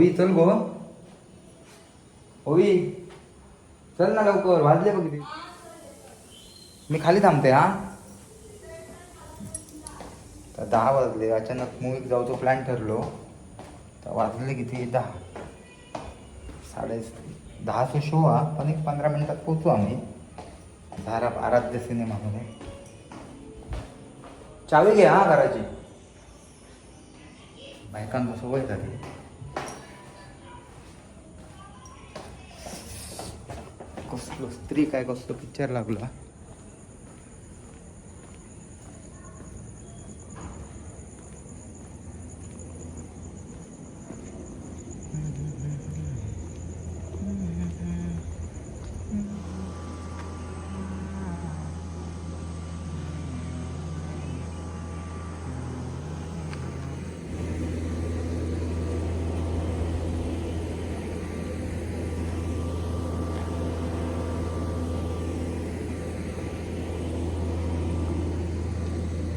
ओवी चल गो. ओवी चल ना लवकर वाजले बघ किती मी खाली थांबते हा. तर दहा वाजले अचानक मूवी जाऊचं प्लॅन ठरलो. तर वाजले किती? दहा. साडे दहाचा शो हा पण एक पंधरा मिनिटात पोचू आम्ही. धारा आराध्य सिनेमामध्ये. चावी घे हा घराची. बायकांना सवय झाली. कसलो स्त्री काय कसतो पिक्चर लागला?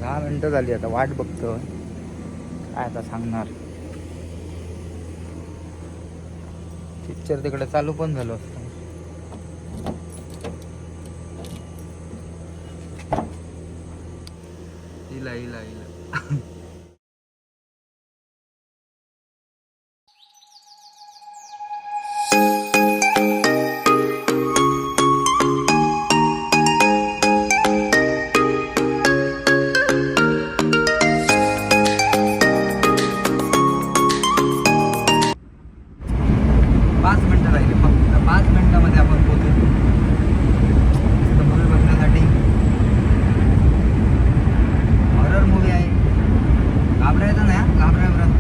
दहा मिनटं झाली आता वाट बघतो काय आता सांगणार? पिक्चर तिकडे चालू पण झालो असतो. इला इला इला. पाच मिनिटं राहिले फक्त. पाच मिनटामध्ये आपण पोहोचू. मूवी बघण्यासाठी. हॉरर मूवी आहे. घाबरायचं नाही हा, घाबरायचं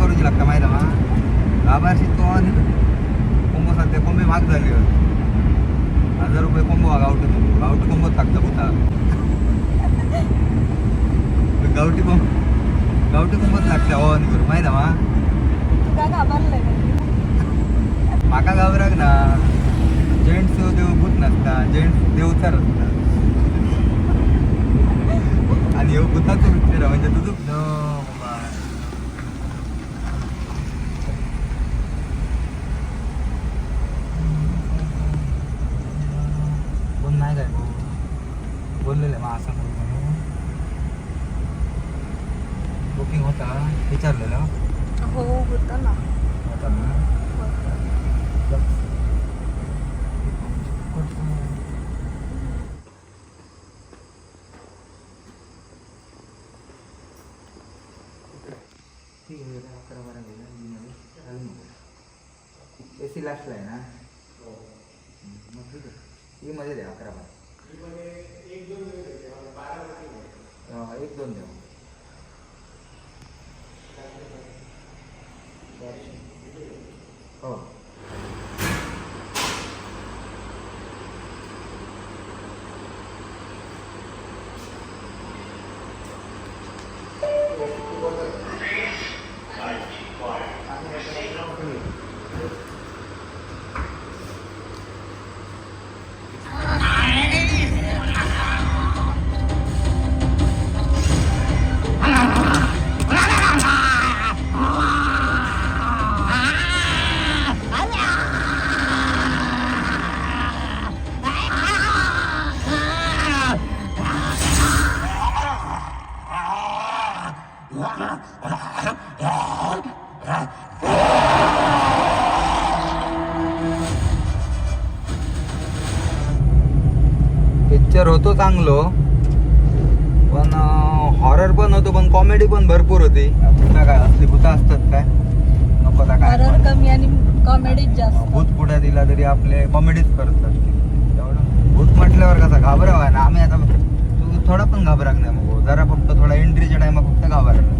करूची लागता माहिती आहे मा घाबरशी तो पवानी कोंबो सांगते कोंबे महाग झाली होय. हजार रुपये कोंबो हा गावठी गावठी कोंबोच लागतं कुठं? गावठी कोंब गावठी कोंबोच लागते पवानी हो, करू. माहिती आहे माका घाबराक ना. जेंट्स देव भूत नसता जेंट्स देवचार असता. आणि ह्यो भूताचो पिक्चर म्हणजे तुझं नो कोण नाही काय बोललेलं मग असं बुकिंग होता विचारलेलं. हो होतं ना होता ना? ए सी लास्टला आहे ना मग ठीक आहे ही मध्ये द्या अकरा बारा हा, एक दोन द्या. हो पिक्चर होतो चांगलो. पण हॉरर पण होतो पण कॉमेडी पण भरपूर होती. भूता काय असली भूता असतात काय? नको काय हॉरर पण. कमी आणि कॉमेडी जास्त. भूत पुढे दिला तरी आपले कॉमेडीच करतात. तेवढं भूत म्हटल्यावर कसा घाबरावा ना आम्ही आता तू थोडा पण घाबराक नाही मग जरा फक्त थोडा एंट्रीच्या टायमा फक्त घाबरला